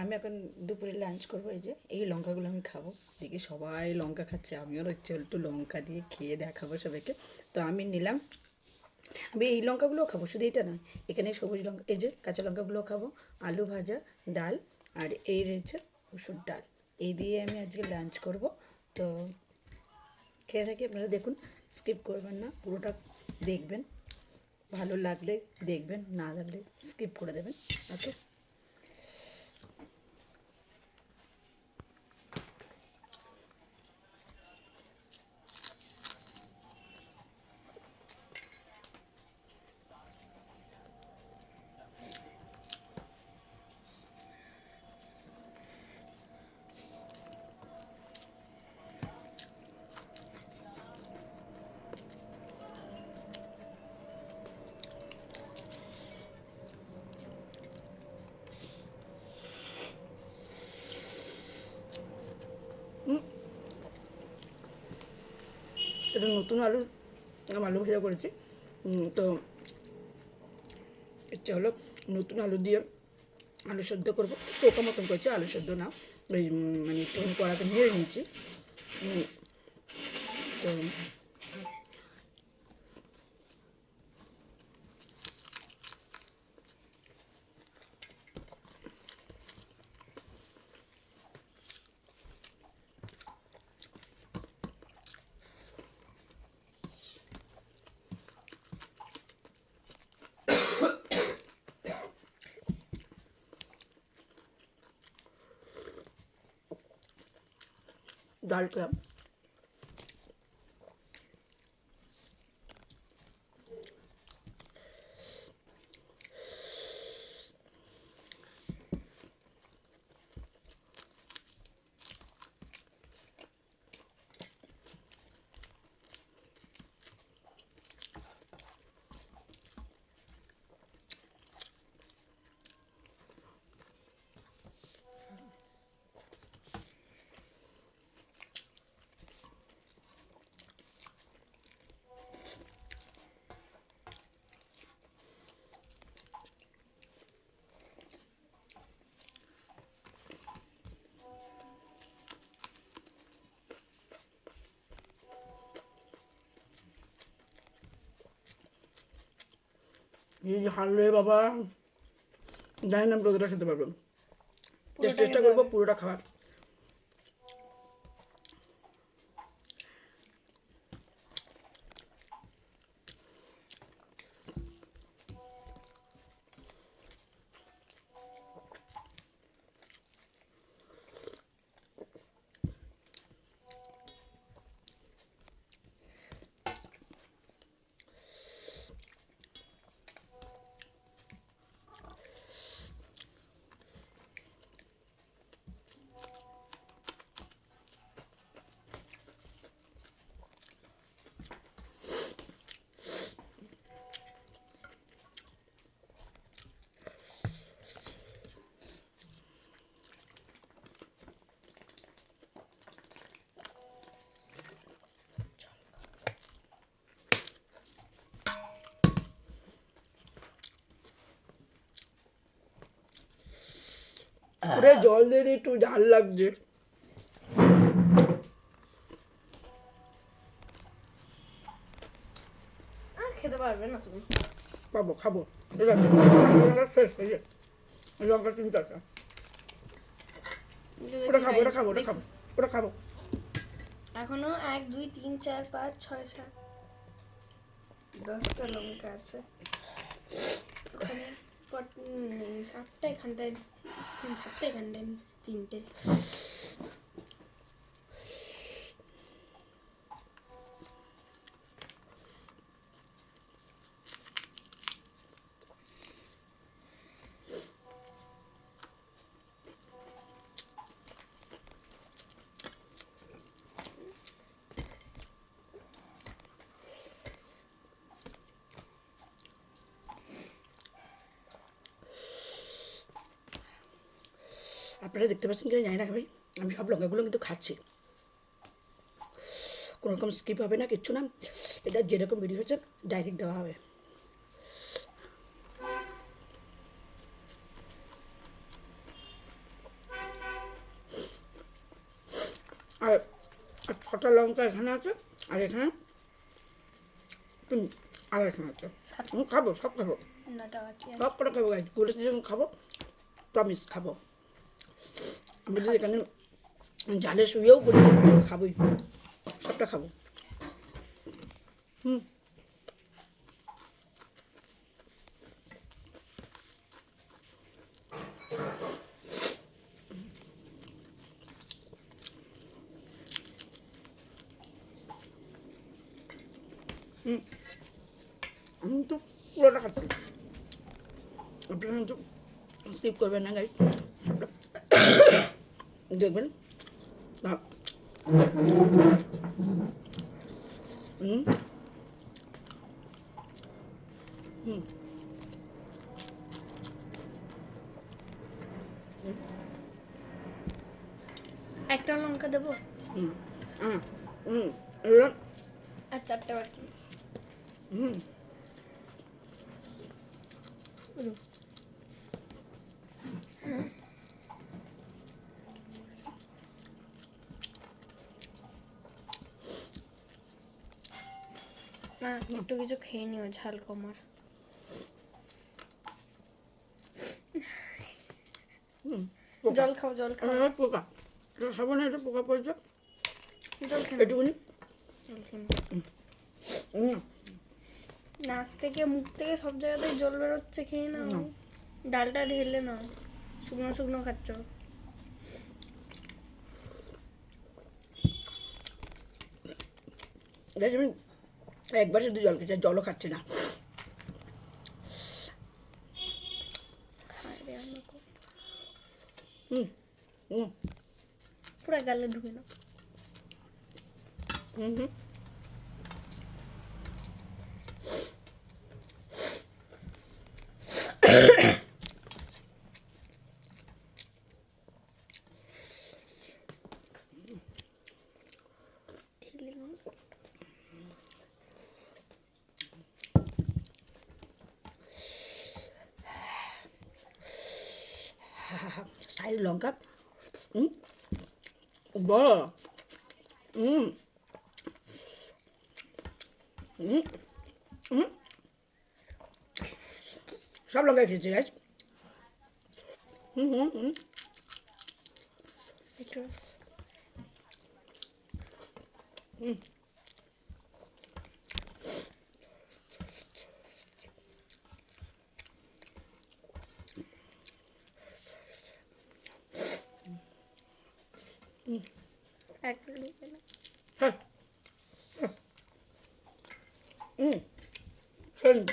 আমি এখন দুপুরে লাঞ্চ করব, এই যে এই লঙ্কাগুলো আমি খাব। দেখি সবাই লঙ্কা খাচ্ছে, আমিও হচ্ছে একটু লঙ্কা দিয়ে খেয়ে দেখাবো সবাইকে। তো আমি নিলাম। আমি এই লঙ্কাগুলোও খাব, শুধু এটা নয়, এখানে সবুজ লঙ্কা, এই যে কাঁচা লঙ্কাগুলোও খাব, আলু ভাজা, ডাল আর এই রয়েছে মুসুর ডাল। এই দিয়ে আমি আজকে লাঞ্চ করব। তো খেয়ে থাকি, আপনারা দেখুন স্কিপ করবেন না, পুরোটা দেখবেন। ভালো লাগলে দেখবেন, না লাগলে স্কিপ করে দেবেন। ওকে এটা নতুন আলু আমি আলু ভাজা করেছি। তো ইচ্ছা হলো নতুন আলু দিয়ে আলু সেদ্ধ করব। চোখা মতন করেছি, আলু সেদ্ধ না। ওই মানে একটু কড়াতে নিয়ে নিয়েছি। তো ডালটা এই যে হারলে বাবা জানি না আমি কতটা খেতে পারব। চেষ্টা করব পুরোটা খাওয়ার। পুরো জল দিয়ে একটু ঝাল লাগছে। খেতে পারবে না তুমি। পাবো খাব। ঠিক আছে শেষ এই যে এই লঙ্কা তিন চারটা ওটা খাব ওটা খাব ওটা খাব ওটা খাব। এখনও এক দুই তিন চার পাঁচ ছয় সাত দশটা লঙ্কা আছে। সাতটা হুম, সাতটা এখানটায় তিনটে। আপনারা দেখতে পাচ্ছেন কিনা জানি না ভাই আমি সব লঙ্কাগুলো কিন্তু খাচ্ছি। কোনো রকম স্কিপ হবে না কিচ্ছু না। এটা যেরকম ভিডিও হচ্ছে ডাইরেক্ট দেওয়া হবে। আর ছটা লঙ্কা এখানে আছে আর এখানে আর এখানে আছে। খাব সব খাব। সব করে খাব গোলের খাব প্রমিস খাব। আমি যদি এখানে জালে শুয়েও করি খাবোই। সবটা খাব। হুম। হুম। আমি তো পুরোটা খাচ্ছি। আপনারা কিন্তু স্কিপ করবেন না গাড়ি দেখবেন। হুম। হুম। একটা লঙ্কা দেবো? হুম। হুম। আর চারটে বাকি। হুম। একটু কিছু খেয়ে নিও ঝাল কমার জল খাও জল খাও। পোকা। খাব না এটা পোকা পড়েছে। জল খেয়ে নাও, জল খেয়ে হুম। নাক থেকে মুখ থেকে সব জায়গাতেই জল বেরোচ্ছে খেয়ে না। ডালটা ঢেলে নাও। শুকনো শুকনো খাচ্ছ। আমি একবার শুধু জল খেয়েছি জলও খাচ্ছি না। হুম হুম। পুরো গালে ঢুকে নাও। হুম হুম। ঢেলে নাও সাইড লঙ্কা হুম বড় হুম হুম হুম সব লঙ্কা খেয়েছি গাছ হুম হুম হুম একটু হুম একটা হুম।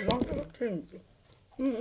লঙ্কা হুম।